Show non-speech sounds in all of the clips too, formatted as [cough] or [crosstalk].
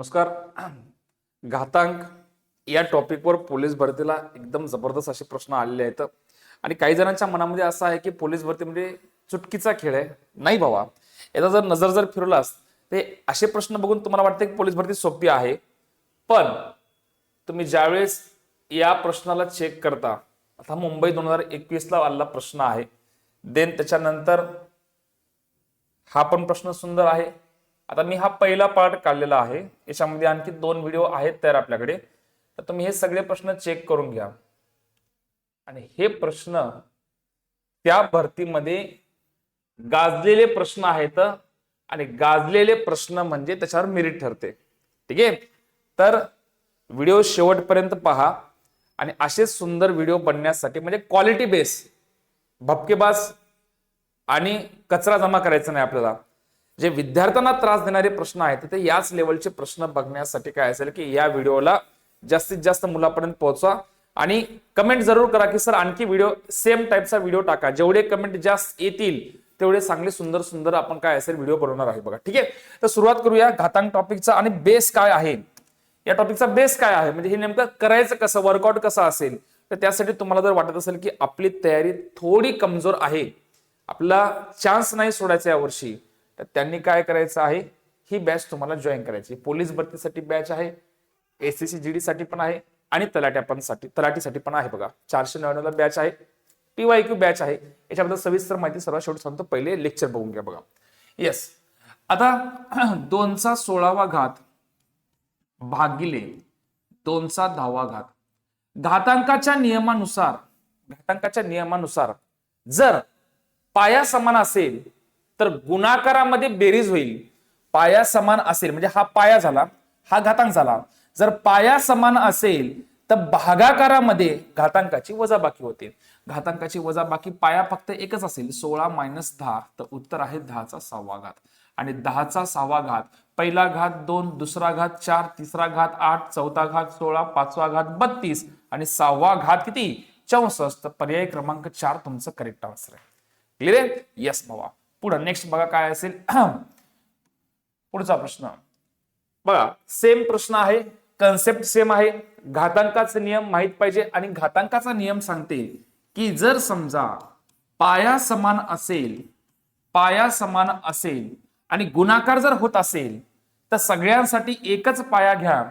नमस्कार. [clears throat] घातांक या टॉपिकवर पोलीस भरतीला एकदम जबरदस्त असे प्रश्न आलेले आहेत. आणि काही जणांच्या मनामध्ये असं आहे की पोलीस भरती म्हणजे चुटकीचा खेळ आहे. नाही भावा याचा जर नजर जर फिरलास ते असे प्रश्न बघून तुम्हाला वाटते की पोलीस भरती सोपी आहे. पण तुम्ही ज्यावेळेस या प्रश्नाला चेक करता आता मुंबई दोन हजार एकवीसला आलेला प्रश्न आहे. देन त्याच्यानंतर हा पण प्रश्न सुंदर आहे. आता मी हा पहिला पार्ट काढलेला आहे. याच्यामध्ये आणखी दोन व्हिडिओ आहेत तयार आपल्याकडे. तर तुम्ही हे सगळे प्रश्न चेक करून घ्या. आणि हे प्रश्न त्या भरतीमध्ये गाजलेले प्रश्न आहेत आणि गाजलेले प्रश्न म्हणजे त्याच्यावर मेरिट ठरते. ठीक? आहे तर व्हिडिओ शेवटपर्यंत पहा. आणि असे सुंदर व्हिडिओ बनण्यासाठी म्हणजे क्वालिटी बेस भपकेबाज आणि कचरा जमा करायचा नाही आपल्याला. जे विद्यार्थ्यांना त्रास देणारे प्रश्न आहेत ते याच लेवलचे प्रश्न बघण्यासाठी काय असेल की या व्हिडिओला जास्तीत जास्त मुलापर्यंत पोहोचवा. आणि कमेंट जरूर करा की सर आणखी व्हिडिओ सेम टाईपचा व्हिडिओ टाका. जेवढे कमेंट जास्त येतील तेवढे चांगले सुंदर सुंदर आपण काय असेल व्हिडिओ बनवणार आहे बघा. ठीक आहे? तर सुरुवात करूया घातांक टॉपिकचा आणि बेस काय आहे. या टॉपिकचा बेस काय आहे? म्हणजे हे नेमकं करायचं कसं वर्कआउट कसं असेल? तर त्यासाठी तुम्हाला जर वाटत असेल की आपली तयारी थोडी कमजोर आहे आपला चान्स नाही सोडायचा यावर्षी तर त्यांनी काय करायचं आहे? ही बॅच तुम्हाला जॉईन करायची. पोलीस भरतीसाठी बॅच आहे एससीसी जीडी साठी पण आहे आणि तलाट्या पण साठी तलाठीसाठी पण आहे बघा. चारशे नव्याण्णवला बॅच आहे पीवाय क्यू बॅच आहे. याच्याबद्दल सविस्तर माहिती सर्वात शेवटी सांगतो. पहिले लेक्चर बघून घ्या बघा. येस आता [clears throat] दोनचा सोळावा घात भागिले दोनचा दहावा घात. घातांकाच्या नियमानुसार घातांकाच्या नियमानुसार जर पाया समान असेल तर गुणाकारामध्ये बेरीज होईल. पाया समान असेल म्हणजे हा पाया झाला हा घातांक झाला. जर पाया समान असेल तर भागाकारामध्ये घातांकाची वजाबाकी होते. घातांकाची वजाबाकी पाया फक्त एकच असेल सोळा मायनस दहा तर उत्तर आहे दहाचा सहावा घात. आणि दहाचा सहावा घात पहिला घात दोन दुसरा घात चार तिसरा घात आठ चौथा घात सोळा पाचवा घात बत्तीस आणि सहावा घात किती? चौसष्ट. पर्याय क्रमांक चार तुमचं करेक्ट आन्सर आहे. क्लिअर आहे? येस बाबा. पुढं नेक्स्ट बघा काय असेल. [clears throat] पुढचा प्रश्न. बघा सेम प्रश्न आहे कन्सेप्ट सेम आहे. घातांकाचा नियम माहीत पाहिजे आणि घातांकाचा नियम सांगते की जर समजा पाया समान असेल पाया समान असेल आणि गुणाकार जर होत असेल तर सगळ्यांसाठी एकच पाया घ्या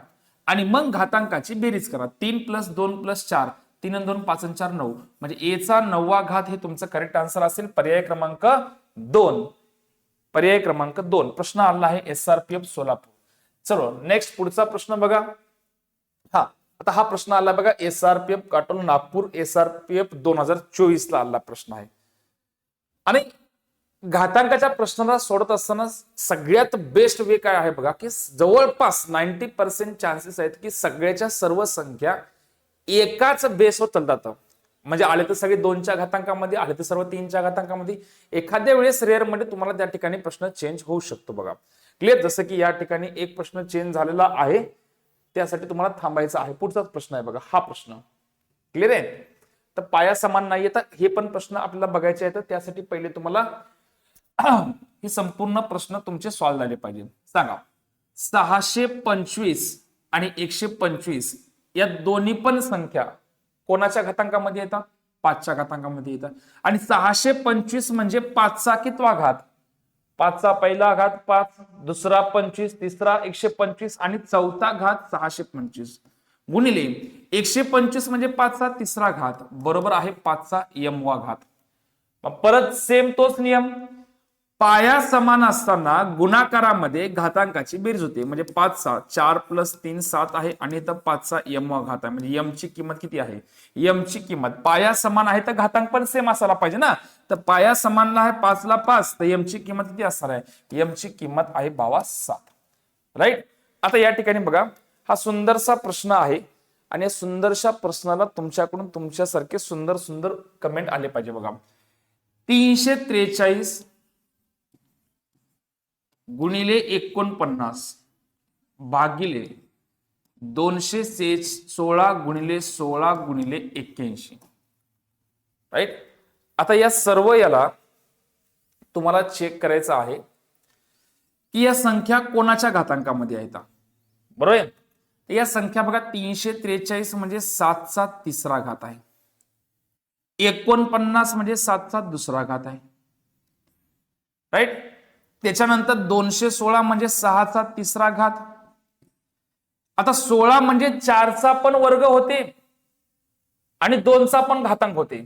आणि मग घातांकाची बेरीज करा. तीन प्लस दोन प्लस चार तीन दोन पाच चार नऊ. म्हणजे एचा नववा घात हे तुमचं करेक्ट आन्सर असेल. पर्याय क्रमांक दोन पर्याय क्रमांक दोन. प्रश्न आला आहे S R P F Solapur. चलो नेक्स्ट पुढचा प्रश्न बघा. हा आता हा प्रश्न आला बघा S R P F Katol Nagpur S R P F दोन हजार चोवीस ला आला प्रश्न आहे. आणि घातांकाच्या प्रश्नाला सोडत असताना सगळ्यात बेस्ट वे काय आहे बघा की जवळपास नाईन्टी पर्सेंट चान्सेस आहेत की सगळ्याच्या सर्व संख्या एकाच बेसवर चालतात. म्हणजे आले तर सगळे दोनच्या घातांकामध्ये आले तर सर्व तीनच्या घातांकामध्ये. एखाद्या वेळेस रेअरमध्ये तुम्हाला त्या ठिकाणी प्रश्न चेंज होऊ शकतो बघा. क्लिअर जसं की या ठिकाणी एक प्रश्न चेंज झालेला आहे त्यासाठी तुम्हाला थांबायचं आहे. पुढचाच प्रश्न आहे बघा हा प्रश्न. क्लिअर आहे? तर पाया समान नाहीये तर हे पण प्रश्न आपल्याला बघायचे आहेत त्यासाठी पहिले तुम्हाला [clears throat] हे संपूर्ण प्रश्न तुमचे सॉल्व्ह झाले पाहिजे. सांगा. सहाशे पंचवीस आणि एकशे पंचवीस या दोन्ही पण संख्या कोणाच्या घातांकामध्ये येतात पाचच्या घातांकामध्ये येतात आणि सहाशे पंचवीस म्हणजे पाचचा कितवा घात? पाचचा पहिला घात पाच दुसरा पंचवीस तिसरा एकशे पंचवीस आणि चौथा घात सहाशे पंचवीस. गुणिले एकशे पंचवीस म्हणजे पाचचा तिसरा घात. बरोबर आहे पाचचा यमवा घात. परत सेम तोच नियम. पाया समान असताना गुणाकारामध्ये घातांकाची बेरीज होते. म्हणजे पाच सहा चार प्लस तीन सात आहे आणि इथं सहा यम घात आहे. म्हणजे यमची किंमत किती आहे? यमची किंमत. पाया समान आहे तर घातांक पण सेम असायला पाहिजे ना. तर पाया समान आहे पाचला पाच तर यमची किंमत किती असणार आहे? यमची किंमत आहे बावा सात. राईट आता या ठिकाणी बघा. हा सुंदरसा प्रश्न आहे आणि या सुंदरशा प्रश्नाला तुमच्याकडून तुमच्यासारखे सुंदर सुंदर कमेंट आले पाहिजे बघा. तीनशे त्रेचाळीस गुणिले एकोणपन्नास भागिले दोनशे से सोळा गुणिले सोळा गुणिले एक्क्याऐंशी. राईट आता या सर्व याला तुम्हाला चेक करायचं आहे की या संख्या कोणाच्या घातांकामध्ये आहेत? बरोबर आहे? या संख्या बघा तीनशे त्रेचाळीस म्हणजे सातचा तिसरा घात आहे. एकोणपन्नास म्हणजे सातचा दुसरा घात आहे. राईट त्याच्यानंतर दोनशे सोळा म्हणजे सहाचा तिसरा घात. आता सोळा म्हणजे चारचा पण वर्ग होते आणि दोनचा पण घातांक होते.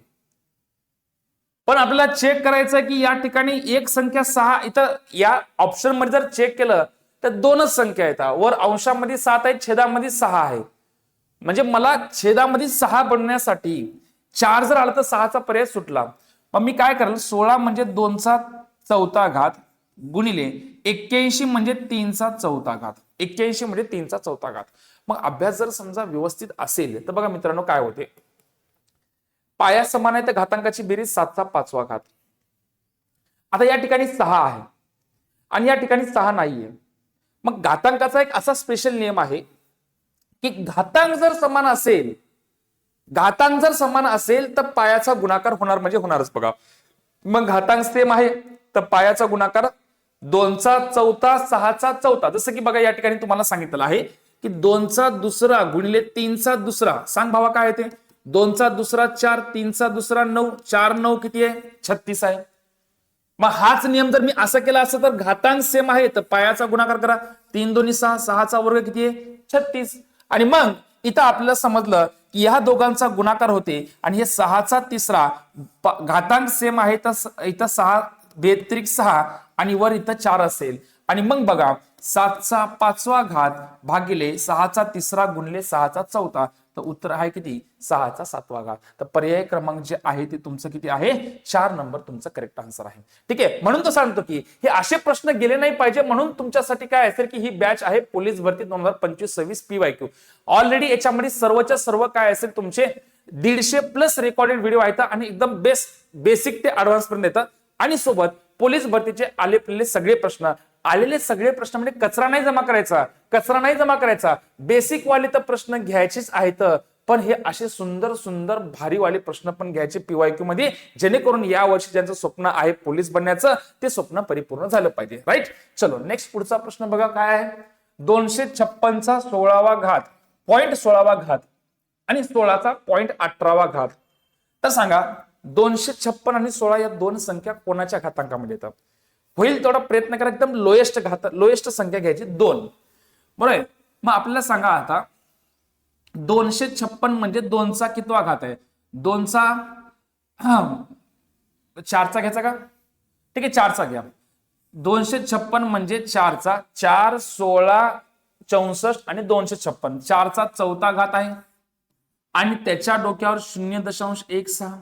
पण आपल्याला चेक करायचं आहे की या ठिकाणी एक संख्या सहा इथं या ऑप्शनमध्ये जर चेक केलं तर दोनच संख्या येतात वर अंशामध्ये सात आहे छेदामध्ये सहा आहे. म्हणजे मला छेदामध्ये सहा बनण्यासाठी चार जर आलं तर सहाचा पर्याय सुटला. मग मी काय करेल? सोळा म्हणजे दोनचा चौथा घात. गुणिले एक्क्याऐंशी म्हणजे तीनचा चौथा घात. एक्क्याऐंशी म्हणजे तीनचा चौथा घात. मग अभ्यास जर समजा व्यवस्थित असेल तर बघा मित्रांनो काय होते. पाया समान आहे तर घातांकाची बेरीज सातचा पाचवा घात. आता या ठिकाणी सहा आहे. आणि या ठिकाणी सहा नाहीये. मग घातांकाचा एक असा स्पेशल नियम आहे की घातांक जर समान असेल घातांक जर समान असेल तर पायाचा गुणाकार होणार म्हणजे होणारच बघा. मग घातांक सेम आहे तर पायाचा गुणाकार दोनचा चौथा सहाचा चौथा. जसं की बघा या ठिकाणी तुम्हाला सांगितलं आहे की दोनचा दुसरा गुणिले तीनचा दुसरा. सांग भावा काय येते ते? दोनचा दुसरा चार तीनचा दुसरा नऊ. चार नऊ किती आहे? छत्तीस आहे. मग हाच नियम जर मी असं केला असं तर घातांक सेम आहे. तर पायाचा गुणाकार करा. तीन दोन्ही सहा सहाचा वर्ग किती आहे? छत्तीस. आणि मग इथं आपल्याला समजलं की ह्या दोघांचा गुणाकार होते आणि हे सहाचा तिसरा. घातांक सेम आहे. तर इथं सहा बेत्रिक सहा आणि वर इथं चार असेल. आणि मग बघा सातचा पाचवा घात भागिले सहाचा तिसरा गुणले सहाचा चौथा. तर उत्तर आहे किती? सहाचा सातवा घात. तर पर्याय क्रमांक जे आहे ते तुमचं किती आहे? चार नंबर तुमचं करेक्ट आन्सर आहे. ठीक आहे? म्हणून तो सांगतो की हे असे प्रश्न गेले नाही पाहिजे म्हणून तुमच्यासाठी काय असेल की ही बॅच आहे पोलीस भरती दोन हजार पंचवीस सव्वीस पी वाय क्यू ऑलरेडी याच्यामध्ये सर्वच्या सर्व काय असेल तुमचे? दीडशे प्लस रेकॉर्डेड व्हिडिओ आहेत आणि एकदम बेस्ट बेसिक ते ऍडव्हान्स पर्यंत येतात आणि सोबत पोलीस भरतीचे आलेले सगळे प्रश्न. आलेले सगळे प्रश्न म्हणजे कचरा नाही जमा करायचा. कचरा नाही जमा करायचा. बेसिक वाले तर प्रश्न घ्यायचेच आहेत. पण हे असे सुंदर सुंदर भारीवाले प्रश्न पण घ्यायचे पीवायक्यू मध्ये जेणेकरून या वर्षी ज्यांचं स्वप्न आहे पोलीस बनण्याचं ते स्वप्न परिपूर्ण झालं पाहिजे. राईट चलो नेक्स्ट पुढचा प्रश्न बघा काय आहे? दोनशे छप्पनचा सोळावा घात. पॉइंट सोळावा घात. आणि सोळाचा पॉइंट अठरावा घात. तर सांगा दोनशे छप्पन आणि सोळा या दोन संख्या कोणाच्या घातांकामध्ये येतात? होईल तेवढा प्रयत्न करा एकदम लोएस्ट घात लोएस्ट संख्या घ्यायची दोन. बरोबर आहे? मग आपल्याला सांगा आता दोनशे छप्पन म्हणजे दोनचा कितवा घात आहे? दोनचा चारचा घ्यायचा का? ठीक आहे चारचा घ्या. दोनशे छप्पन म्हणजे चारचा चार सोळा चौसष्ट आणि दोनशे छप्पन. चारचा चौथा घात आहे. आणि त्याच्या डोक्यावर शून्य दशांश एक सहा.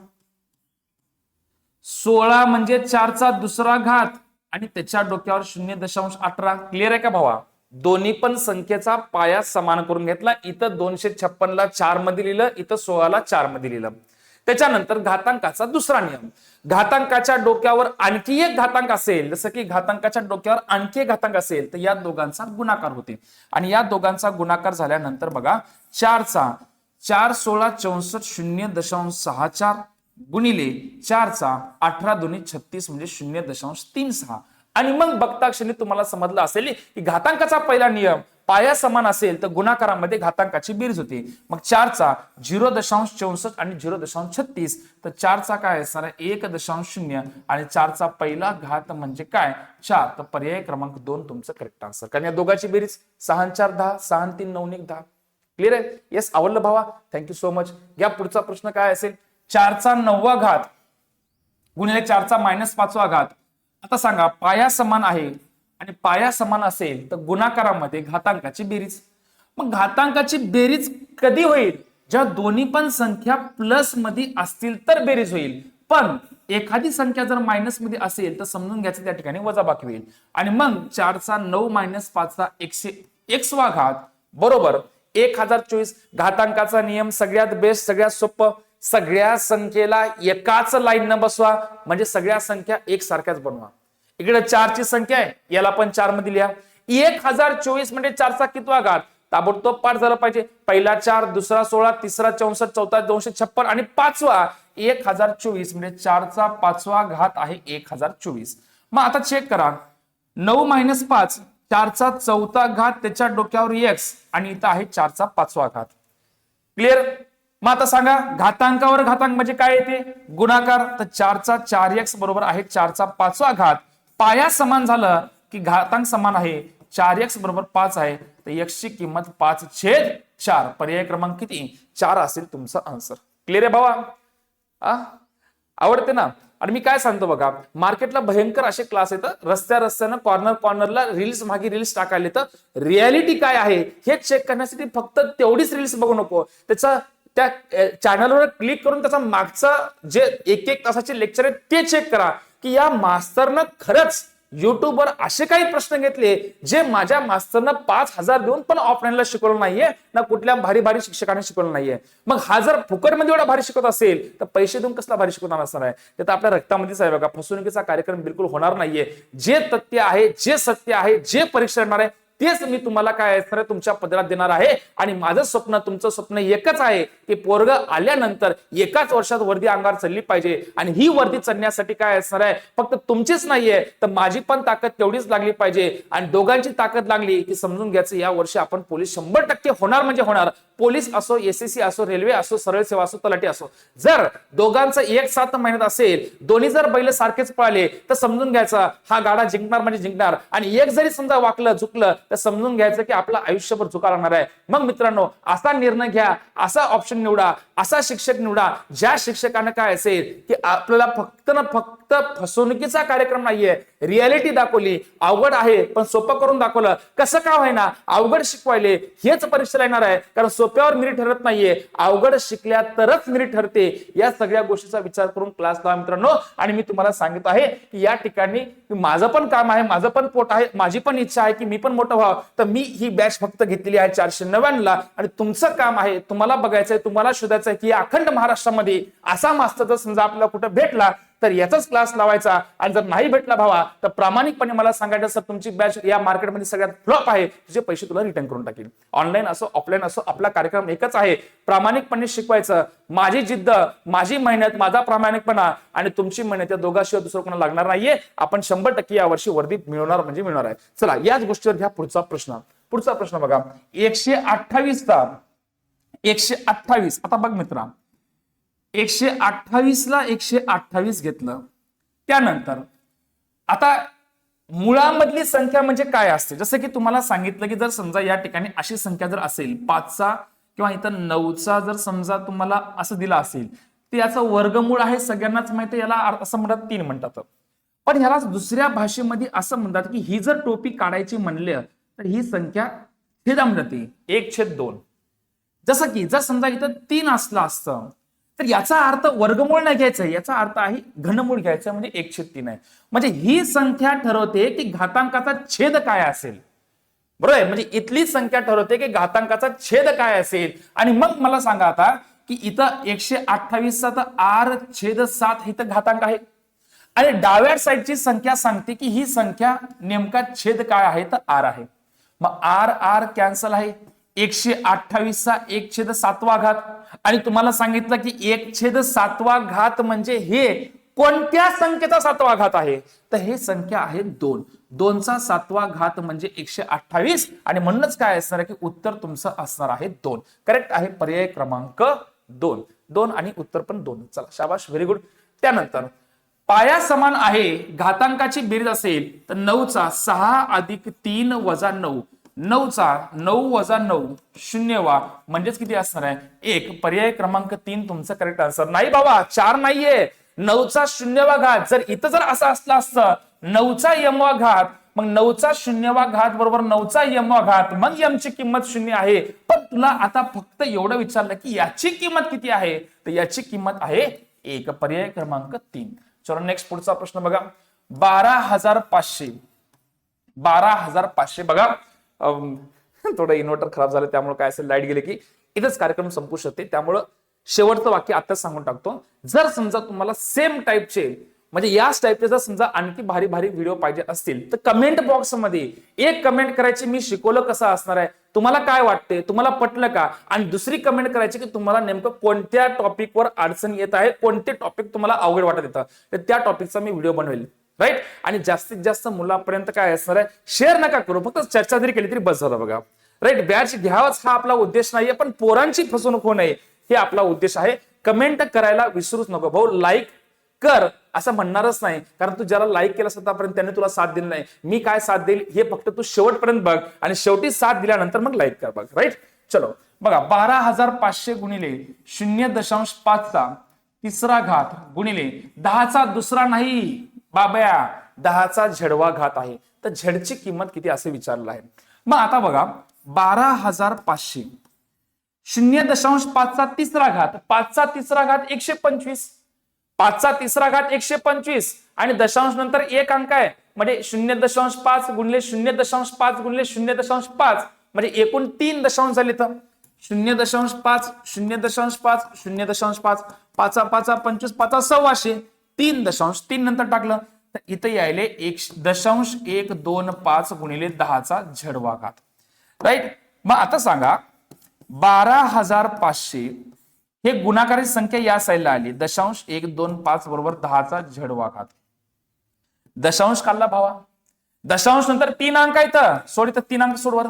सोळा म्हणजे चारचा दुसरा घात. आणि त्याच्या डोक्यावर शून्य दशांश अठरा. क्लिअर आहे का भावा? दोन्ही पण संख्येचा पाया समान करून घेतला. इथं दोनशे छप्पनला चारमध्ये लिहिलं इथं सोळाला चारमध्ये लिहिलं. त्याच्यानंतर घातांकाचा दुसरा नियम. घातांकाच्या डोक्यावर आणखी एक घातांक असेल जसं की घातांकाच्या डोक्यावर आणखी एक घातांक असेल तर या दोघांचा गुणाकार होते. आणि या दोघांचा गुणाकार झाल्यानंतर बघा चारचा चार सोळा चौसष्ट शून्य दशांश सहा चार गुणिले चारचा अठरा दोन्ही छत्तीस म्हणजे शून्य दशांश तीन सहा. आणि मग बघता क्षणी तुम्हाला समजलं असेल की घातांकाचा पहिला नियम पाया समान असेल तर गुणाकारामध्ये घातांकाची बेरीज होते. मग चारचा झिरो दशांश चौसष्ट आणि झिरो दशांश छत्तीस. तर चारचा काय असणार आहे? एक दशांश शून्य आणि चारचा पहिला घात म्हणजे काय? चार. तर पर्याय क्रमांक दोन तुमचं करेक्ट आन्सर कारण या दोघांची बेरीज सहा चार दहा सहा तीन नऊ एक दहा. क्लिअर आहे? येस आवडलं भावा. थँक्यू सो मच या पुढचा प्रश्न काय असेल? चारचा नववा घात गुणिले चारचा मायनस पाचवा घात. आता सांगा पाया समान आहे आणि पाया समान असेल तर गुणाकारामध्ये घातांकाची बेरीज. मग घातांकाची बेरीज कधी होईल? ज्या दोन्ही पण संख्या प्लसमध्ये असतील तर बेरीज होईल. पण एखादी संख्या जर मायनसमध्ये असेल तर समजून घ्यायचं त्या ठिकाणी वजाबाकी होईल. आणि मग चारचा नऊ मायनस पाचचा एकशे एक्सवा घात. बरोबर. एक हजार चोवीस घातांकाचा नियम सगळ्यात बेस्ट सगळ्यात सोपं. सगळ्या संख्येला एकाच लाईन न बसवा. म्हणजे सगळ्या संख्या एक सारख्याच बनवा. इकडे चारची संख्या आहे. याला पण चारमध्ये लिहा एक हजार चोवीस म्हणजे चारचा कितवा घात? ताबडतोब पाठ झाला पाहिजे. पहिला चार दुसरा सोळा तिसरा चौसष्ट चौथा दोनशे छप्पन आणि पाचवा. एक हजार चोवीस म्हणजे चारचा पाचवा घात आहे एक हजार चोवीस. मग आता चेक करा. नऊ मायनस पाच चारचा चौथा घात त्याच्या डोक्यावर एक्स आणि इथं आहे चारचा पाचवा घात. क्लिअर मग आता सांगा घातांकावर घातांक म्हणजे काय येते? गुणाकार तर चारचा चार एक्स बरोबर आहे चारचा पाचवा घात. पाया समान झालं की घातांक समान आहे चार एक्स बरोबर पाच आहे तर एक्सची किंमत पाच छेद चार. पर्याय क्रमांक किती? चार असेल तुमचा आन्सर क्लिअर आहे भावा? आवडते ना? आणि मी काय सांगतो बघा मार्केटला भयंकर असे क्लास येतं रस्त्या रस्त्यानं कॉर्नर कॉर्नरला रील्स मागे रील्स टाकायला तर रियालिटी काय आहे? हे चेक करण्यासाठी फक्त तेवढीच रील्स बघू नको. त्याचा त्या चॅनलवर क्लिक करून त्याचा मागचा जे एक एक तासाचे लेक्चर आहे ते चेक करा. की या मास्तरनं खरंच युट्यूबवर असे काही प्रश्न घेतले जे माझ्या मास्तरनं पाच हजार देऊन पण ऑफलाईनला शिकवलं नाहीये ना कुठल्या भारी भारी शिक्षकाने शिकवलं नाहीये. मग हा जर फुकटमध्ये एवढा भारी शिकवत असेल तर पैसे देऊन कसला भारी शिकवणार असणार आहे? ते तर आपल्या रक्तामध्येच आहे बघा. फसवणुकीचा कार्यक्रम बिलकुल होणार नाहीये. जे तथ्य आहे जे सत्य आहे जे परीक्षा येणार आहे तेच मी तुम्हाला काय असणार तुमच्या पदरात देणार आहे. आणि माझं स्वप्न तुमचं स्वप्न एकच आहे की पोरग आल्यानंतर एकाच वर्षात वर्दी अंगावर चढली पाहिजे. आणि ही वर्दी चढण्यासाठी काय असणार आहे फक्त तुमचीच नाहीये तर माझी पण ताकद तेवढीच लागली पाहिजे. आणि दोघांची ताकद लागली की समजून घ्यायचं या वर्षी आपण पोलीस शंभर टक्के होणार म्हणजे होणार. पोलीस असो एसएससी असो रेल्वे असो सरळ सेवा असो तलाठी असो जर दोघांचं एक सात महिन्यात असेल दोन्ही जर बैल सारखेच पळाले तर समजून घ्यायचा हा गाडा जिंकणार म्हणजे जिंकणार. आणि एक जरी समजा वाकलं चुकलं तर समजून घ्यायचं की आपलं आयुष्यभर चुका लागणार आहे. मग मित्रांनो असा निर्णय घ्या असा ऑप्शन निवडा असा शिक्षक निवडा ज्या शिक्षकानं काय असेल की आपल्याला फक्त ना फक्त फसवणुकीचा कार्यक्रम नाहीये रियालिटी दाखवली अवघड आहे पण सोपं करून दाखवलं. कसं का होईना अवघड शिकवायले हेच परीक्षेला येणार आहे. कारण सोप्यावर निरी ठरत नाहीये. अवघड शिकल्या तरच निरी ठरते. या सगळ्या गोष्टीचा विचार करून क्लास लावा मित्रांनो. आणि मी तुम्हाला सांगत आहे की या ठिकाणी माझं पण काम आहे माझं पण पोट आहे माझी पण इच्छा आहे की मी पण मोठं व्हावं. तर मी ही बॅच फक्त घेतलेली आहे चारशे नव्याण्णवला. आणि तुमचं काम आहे तुम्हाला बघायचंय तुम्हाला शोधायचं आहे की अखंड महाराष्ट्रामध्ये असा मास्तर जर समजा आपल्याला कुठं भेटला तर याचाच क्लास लावायचा. आणि जर नाही भेटला भावा तर प्रामाणिकपणे मला सांगायचं सर तुमची बॅच या मार्केटमध्ये सगळ्यात फ्लॉप आहे. तुझे पैसे तुला रिटर्न करून टाकेल ऑनलाईन असो ऑफलाईन असो आपला कार्यक्रम एकच आहे. प्रामाणिकपणे शिकवायचं. माझी जिद्द माझी मेहनत माझा प्रामाणिकपणा आणि तुमची मेहनत या दोघांशिवाय दुसरं कोणाला लागणार नाहीये. आपण शंभर टक्के यावर्षी वर्दी मिळवणार म्हणजे मिळणार आहे. चला याच गोष्टीवर घ्या पुढचा प्रश्न. पुढचा प्रश्न बघा. एकशे अठ्ठावीसचा एकशे अठ्ठावीस. आता बघ मित्रा एकशे अठ्ठावीस ला एकशे अठ्ठावीस घेतलं. त्यानंतर आता मुळामधली संख्या म्हणजे काय असते? जसं की तुम्हाला सांगितलं की जर समजा या ठिकाणी अशी संख्या जर असेल पाचचा किंवा इथं नऊचा जर समजा तुम्हाला असं दिला असेल तर याचा वर्गमूळ आहे सगळ्यांनाच माहिती याला असं म्हणतात तीन म्हणतात. पण ह्याला दुसऱ्या भाषेमध्ये असं म्हणतात की ही जर टोपी काढायची म्हणलं तर ही संख्या छेदामध्ये जाते एक छेद दोन. जसं की जर समजा इथं तीन असलं असतं तर याचा अर्थ वर्गमूळ नाही घ्यायचा याचा अर्थ आहे घनमूळ घ्यायचा म्हणजे एकशे तीन आहे म्हणजे ही संख्या ठरवते की घातांकाचा छेद काय असेल. बरोबर म्हणजे इथली संख्या ठरवते की घातांकाचा छेद काय असेल. आणि मग मला सांगा आता की इथं एकशे अठ्ठावीसचा तर आर छेद सात इथं घातांक आहे. आणि डाव्या साईडची संख्या सांगते की ही संख्या नेमका छेद काय आहे तर आर आहे. मग आर आर कॅन्सल आहे. एकशे अठ्ठावीसचा एक छेद सातवा घात आणि तुम्हाला सांगितलं की एक छेद सातवा घात म्हणजे हे कोणत्या संख्येचा सातवा घात आहे? तर हे संख्या आहे दोन. दोनचा सातवा घात म्हणजे एकशे अठ्ठावीस. आणि म्हणूनच काय असणार आहे की उत्तर तुमचं असणार आहे दोन. करेक्ट आहे? पर्याय क्रमांक दोन. दोन आणि उत्तर पण दोन. चला शाबाश व्हेरी गुड त्यानंतर पाया समान आहे घातांकाची बेरीज असेल तर नऊचा सहा अधिक तीन वजा नऊ. नऊचा नऊ वजा नऊ शून्य वा म्हणजेच किती असणार आहे? एक. पर्याय क्रमांक तीन तुमचं करेक्ट आन्सर नाही बाबा चार नाहीये. नऊचा शून्यवा घात. जर इथं जर असं असलं असतं नऊचा यमवा घात मग नऊचा शून्यवा घात बरोबर नऊचा यमवा घात मग यमची किंमत शून्य आहे. पण तुला आता फक्त एवढं विचारलं की याची किंमत किती आहे? तर याची किंमत आहे एक. पर्याय क्रमांक तीन. चलो नेक्स्ट पुढचा प्रश्न बघा. बारा हजार पाचशे. बारा हजार पाचशे. बघा. थोडं इन्व्हर्टर खराब झालं त्यामुळे काय असेल लाइट गेले की इथंच कार्यक्रम संपू शकते. त्यामुळं शेवटचं वाक्य आताच सांगून टाकतो. जर समजा तुम्हाला सेम टाईपचे म्हणजे याच टाईपचे जर समजा आणखी भारी भारी व्हिडिओ पाहिजे असतील तर कमेंट बॉक्समध्ये एक कमेंट करायची मी शिकवलं कसं असणार आहे तुम्हाला काय वाटते तुम्हाला पटलं का? आणि दुसरी कमेंट करायची की तुम्हाला नेमकं कोणत्या टॉपिकवर अडचण येत आहे कोणते टॉपिक तुम्हाला अवघड वाटत येतं तर त्या टॉपिकचा मी व्हिडिओ बनवेल. राईट आणि जास्तीत जास्त मुलापर्यंत काय असणार आहे? शेअर नका करू. फक्त चर्चा जरी केली तरी बस झालं बघा. राईट बॅच घ्यावाच हा आपला उद्देश नाहीये पण पोरांची फसवणूक होऊ नये हे आपला उद्देश आहे. कमेंट करायला विसरूच नको भाऊ. लाईक कर असं म्हणणारच नाही. कारण तू ज्याला लाईक केला स्वतःपर्यंत त्याने तुला साथ दिली नाही. मी काय साथ देईल हे फक्त तू शेवटपर्यंत बघ आणि शेवटी साथ दिल्यानंतर मग लाईक कर बघ. राईट चलो. बघा बारा हजार पाचशे गुणिले शून्य दशांश पाचचा तिसरा घात गुणिले दहाचा दुसरा नाही. बाबया दहाचा झेडवा घात आहे. तर झेडची किंमत किती असे विचारलं आहे. मग आता बघा बारा हजार पाचशे शून्य दशांश पाचचा तिसरा घात. पाचचा तिसरा घात एकशे पंचवीस. पाचचा तिसरा घात एकशे पंचवीस. आणि दशांश नंतर एक अंक आहे. म्हणजे शून्य दशांश पाच गुणले शून्य दशांश पाच गुणले शून्य दशांश पाच. म्हणजे एकूण तीन दशांश झाले तर. शून्य दशांश पाच शून्य दशांश पाच शून्य दशांश पाच. पाचा पाचा पंचवीस पाचा सव्वाशे. तीन दशांश तीन नंतर टाकलं तर इथं यायले एक दशांश एक दोन पाच गुणिले दहाचा झडवाघात. राईट मग आता सांगा बारा हजार पाचशे हे गुणाकारी संख्या या साईडला आली. दशांश एक दोन पाच बरोबर दहाचा झडवाघात. दशांश काढला भावा. दशांश नंतर तीन अंक आहेत. सोड तर तीन अंक सोडवर.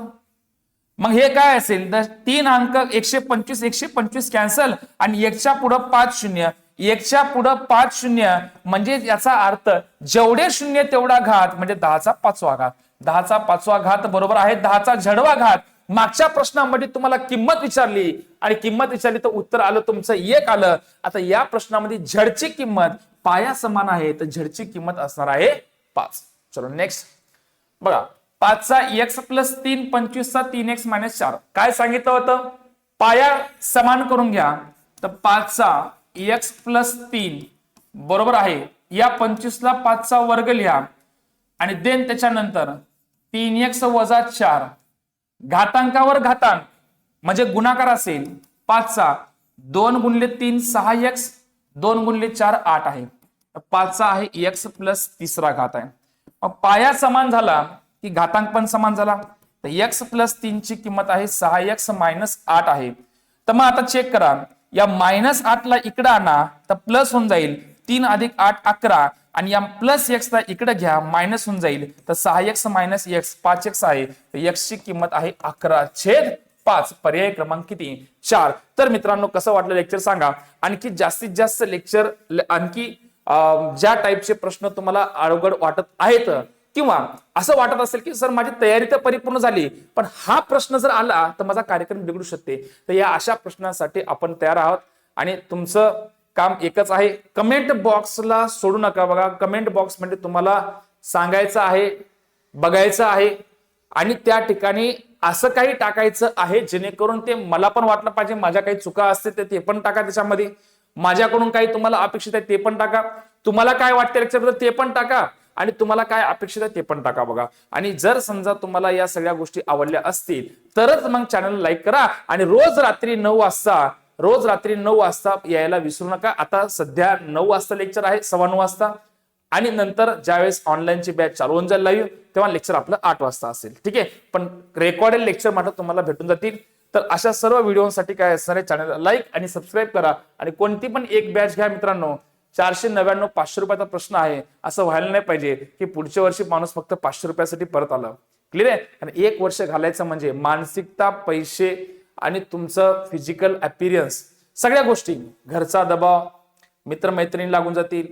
मग हे काय असेल? तीन अंक एकशे पंचवीस एकशे पंचवीस कॅन्सल आणि एकच्या पुढं पाच शून्य. एकच्या पुढं पाच शून्य म्हणजे याचा अर्थ जेवढे शून्य तेवढा घात म्हणजे दहाचा पाचवा घात. दहाचा पाचवा घात बरोबर आहे दहाचा झडवा घात. मागच्या प्रश्नामध्ये तुम्हाला किंमत विचारली आणि किंमत विचारली तर उत्तर आलं तुमचं एक आलं. आता या प्रश्नामध्ये झडची किंमत पाया समान आहे तर झडची किंमत असणार आहे पाच. चलो नेक्स्ट बघा पाचचा एक्स प्लस तीन पंचवीसचा तीन एक्स मायनस चार. काय सांगितलं होतं? पाया समान करून घ्या. तर पाचचा एक्स प्लस तीन बरोबर आहे. या पंचवीसला पाचचा वर्ग लिहा. आणि देन त्याच्यानंतर तीन एक्स वजा चार. घातांकावर घातांक म्हणजे गुणाकार असेल पाचचा. दोन गुणले तीन सहा एक्स दोन गुणले चार आठ आहे. पाचचा आहे एक्स प्लस तिसरा घात आहे. मग पाया समान झाला की घातांक पण समान झाला? तर एक्स प्लस तीनची किंमत आहे सहा एक्स मायनस आठ आहे. तर मग आता चेक करा. या मायनस आठला इकडं आणा तर प्लस होऊन जाईल. तीन अधिक आठ अकरा. आणि या प्लस एक्सला इकडे घ्या मायनस होऊन जाईल. तर सहा एक्स मायनस एक्स पाच एक्स आहे. तर एक्स ची किंमत आहे अकरा छेद पाच. पर्याय क्रमांक किती? चार. तर मित्रांनो कसं वाटलं लेक्चर सांगा. आणखी जास्तीत जास्त लेक्चर आणखी ज्या टाईपचे प्रश्न तुम्हाला अवघड वाटत आहेत किंवा असं वाटत असेल की सर माझी तयारी तर परिपूर्ण झाली पण हा प्रश्न जर आला तर माझा कार्यक्रम बिघडू शकते. तर या अशा प्रश्नासाठी आपण तयार आहोत. आणि तुमचं काम एकच आहे कमेंट बॉक्सला सोडू नका बघा. कमेंट बॉक्स म्हणजे तुम्हाला सांगायचं आहे बघायचं आहे. आणि त्या ठिकाणी असं काही टाकायचं आहे जेणेकरून ते मला पण वाटलं पाहिजे माझ्या काही चुका असतील तर ते पण टाका त्याच्यामध्ये. माझ्याकडून काही तुम्हाला अपेक्षित आहे ते पण टाका. तुम्हाला काय वाटतं लेक्चरबद्दल ते पण टाका. आणि तुम्हाला काय अपेक्षित आहे ते पण टाका बघा. आणि जर समजा तुम्हाला या सगळ्या गोष्टी आवडल्या असतील तरच मग चॅनल लाईक करा आणि रोज रात्री नऊ वाजता रोज रात्री नऊ वाजता यायला विसरू नका. आता सध्या नऊ वाजता लेक्चर आहे सव्वा नऊ वाजता. आणि नंतर ज्यावेळेस ऑनलाईनची बॅच चालू होऊन जाईल लाईव्ह तेव्हा लेक्चर आपलं आठ वाजता असेल. ठीक आहे? पण रेकॉर्डेड लेक्चर मात्र तुम्हाला भेटून जातील. तर अशा सर्व व्हिडिओसाठी काय असणार आहे? चॅनलला लाईक आणि सबस्क्राईब करा. आणि कोणती पण एक बॅच घ्या मित्रांनो चारशे नव्याण्णव पाचशे रुपयाचा प्रश्न आहे. असं व्हायला नाही पाहिजे की पुढच्या वर्षी माणूस फक्त पाचशे रुपयासाठी परत आलं. क्लिअर आहे? आणि एक वर्ष घालायचं म्हणजे मानसिकता पैसे आणि तुमचं फिजिकल अपिरियन्स सगळ्या गोष्टी. घरचा दबाव मित्रमैत्रिणी लागून जातील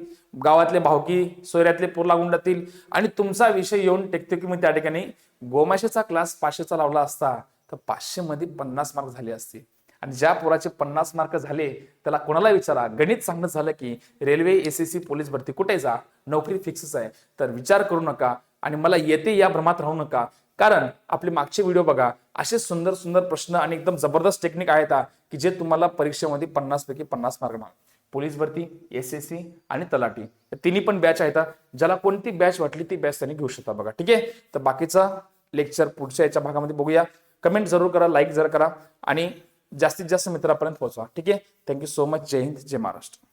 गावातले भावकी सोयऱ्यातले पूर लागून जातील आणि तुमचा विषय येऊन टेकतो की मी त्या ठिकाणी. गोमाशेचा क्लास पाचशेचा लावला असता तर पाचशे मध्ये पन्नास मार्क झाले असते. आणि ज्या पोराचे पन्नास मार्क झाले त्याला कोणाला विचारा. गणित सांगणं झालं की रेल्वे एस पोलीस भरती कुठे जा? नोकरी फिक्सच आहे. तर विचार करू नका आणि मला येते या भ्रमात राहू नका. कारण आपले मागचे व्हिडिओ बघा असे सुंदर सुंदर प्रश्न आणि एकदम जबरदस्त टेक्निक आहेत की जे तुम्हाला परीक्षेमध्ये पन्नास पैकी पन्नास मार्क माग पोलीस भरती एस एस सी आणि तलाठी. तिन्ही पण बॅच आहेत ज्याला कोणती बॅच वाटली ती बॅच त्यांनी घेऊ शकता बघा. ठीक आहे? तर बाकीचा लेक्चर पुढच्या याच्या भागामध्ये बघूया. कमेंट जरूर करा लाईक जर करा आणि जास्तीत जास्त मित्रापर्यंत पोहोचवा. ठीक आहे? थँक्यू सो मच जय हिंद जय महाराष्ट्र.